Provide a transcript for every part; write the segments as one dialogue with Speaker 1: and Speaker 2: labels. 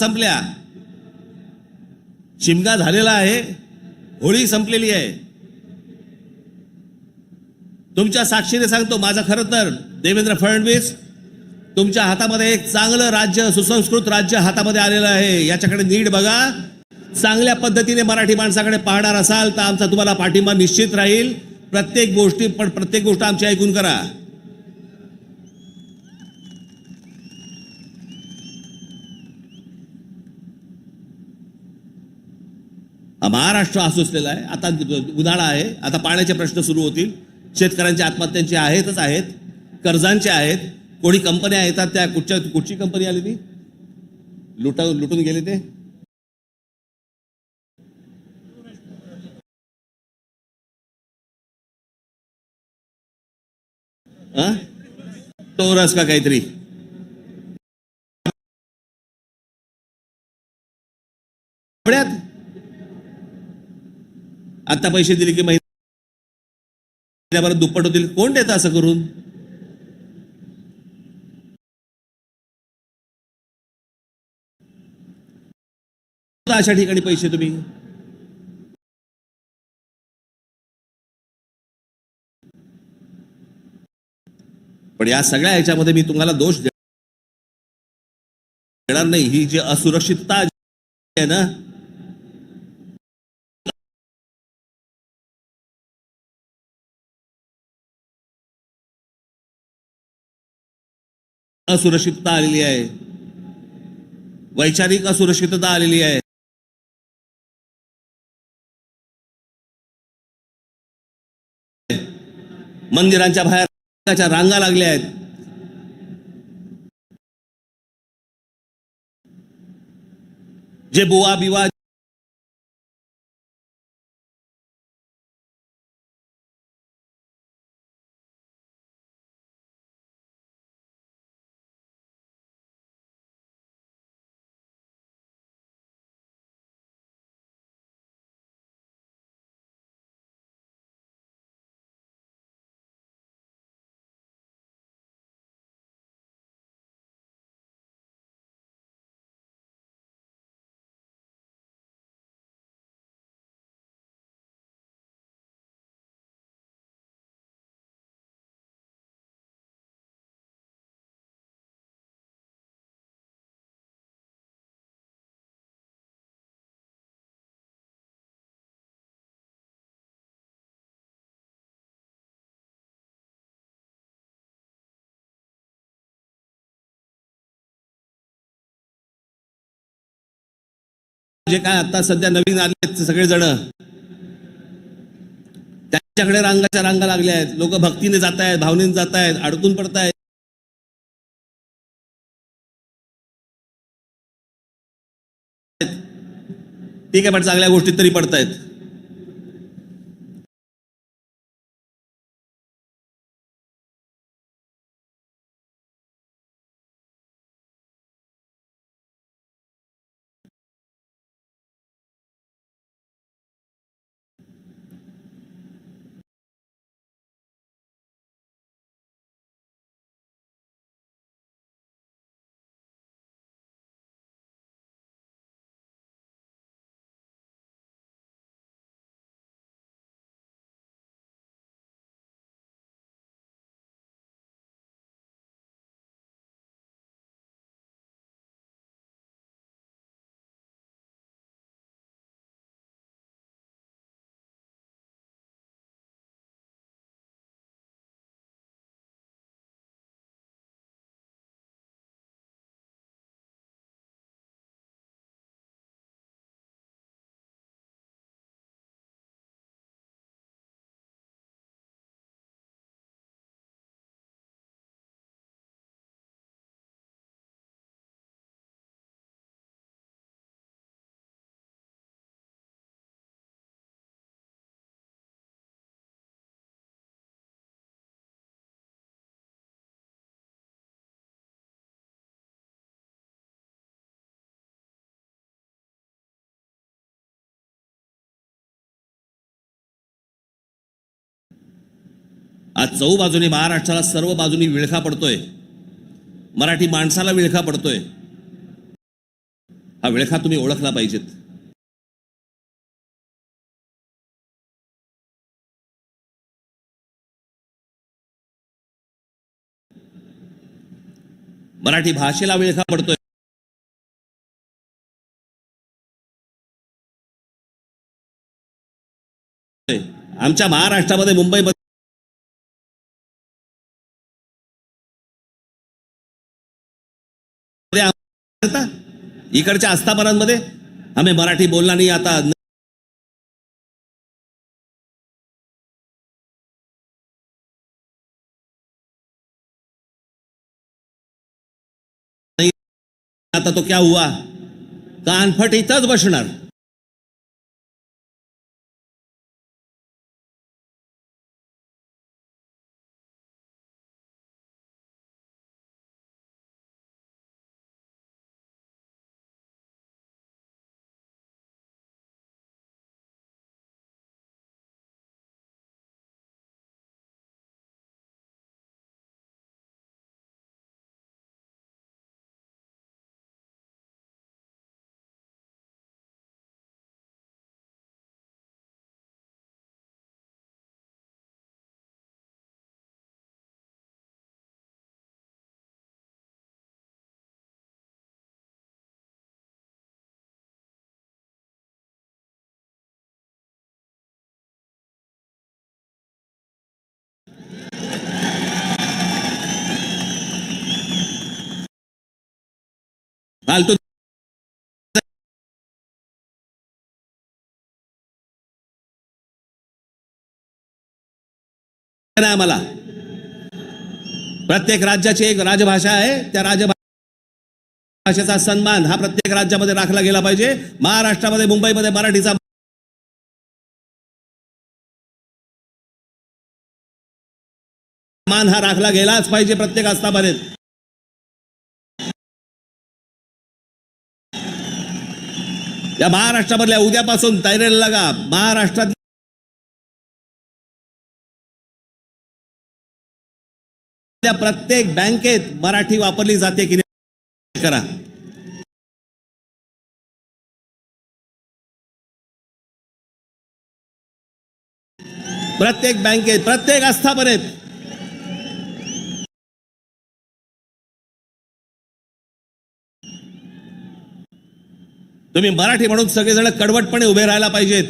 Speaker 1: संपल्या. शिमगा झालेला आहे. होळी संपलेली आहे. तुमच्या साक्षीने सांगतो माझं खरं तर देवेंद्र फडणवीस तुमच्या हातामध्ये एक चांगलं राज्य सुसंस्कृत राज्य हातामध्ये आलेलं आहे. याच्याकडे नीट बघा. चांगल्या पद्धतीने मराठी माणसाकडे पाहणार असाल तर आमचा तुम्हाला पाठिंबा निश्चित राहील. प्रत्येक गोष्टी पण प्रत्येक गोष्ट आमची ऐकून करा. महाराष्ट्र आसुसलेला आहे. आता उन्हाळा आहे. आता पाण्याचे प्रश्न सुरू होतील. शेतकऱ्यांच्या आत्महत्यांचे आहेतच आहेत. कर्जांचे आहेत. कोणी कंपन्या येतात त्या कुठच्या कुठची कंपनी आली ती? लुटा लुटून गेले ते? हा? टोरस का काहीतरी? पुण्यात आता पैसे दिले की महिन्याभरात दुप्पट होतील. कोण देतं असं करून? अशा ठिकाणी पैसे तुम्ही? पण या सगळ्या ह्याच्यामध्ये मी तुम्हाला दोष देणार नाही. ही जी असुरक्षितता आहे ना असुरक्षितता आलेली आहे. वैचारिक असुरक्षितता आलेली आहे. मंदिरांच्या बाहेर रांगा लागल्या आहेत. जे बुवा बिवा जे काय आता सध्या नवीन आले सगळे जण त्यांच्याकडे रांगाच्या रांगा लागल्या आहेत. लोक भक्तीने जात आहेत भावनेने जात आहेत अडकून पडतायत. ठीक आहे पण चांगल्या गोष्टीत तरी पडतायत. आज चौ बाजूने महाराष्ट्राला सर्व बाजूनी विळखा पडतोय. मराठी माणसाला विळखा पडतोय. हा विळखा तुम्ही ओळखला पाहिजेत. मराठी भाषेला विळखा पडतोय. आमच्या महाराष्ट्रामध्ये मुंबईमध्ये इकडच्या आस्थापनांमध्ये आम्ही मराठी बोलला नाही आता आता तो क्या हुआ? कानफट इथंच बसणार. फालतू नाही आम्हाला. प्रत्येक राज्याची एक राजभाषा आहे त्या राजभाषेचा सन्मान हा प्रत्येक राज्यामध्ये राखला गेला पाहिजे. महाराष्ट्रामध्ये मुंबईमध्ये मराठीचा मान हा राखला गेलाच पाहिजे प्रत्येक आस्थापनेत. या महाराष्ट्रामधल्या उद्यापासून तयारीला लागा. महाराष्ट्रात प्रत्येक बँकेत मराठी वापरली जाते की नाही करा. प्रत्येक बँकेत प्रत्येक आस्थापनेत तुम्ही मराठी म्हणून सगळेजण कडवटपणे उभे राहायला पाहिजेत.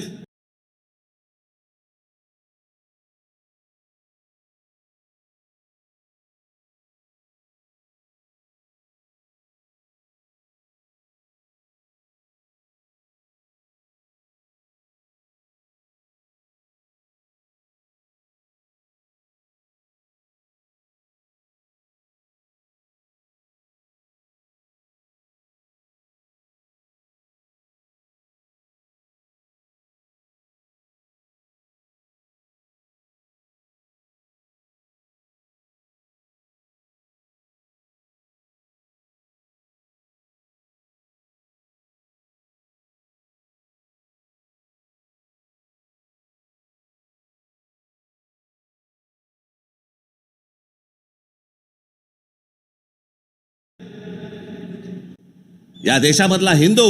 Speaker 1: या देशामधला हिंदू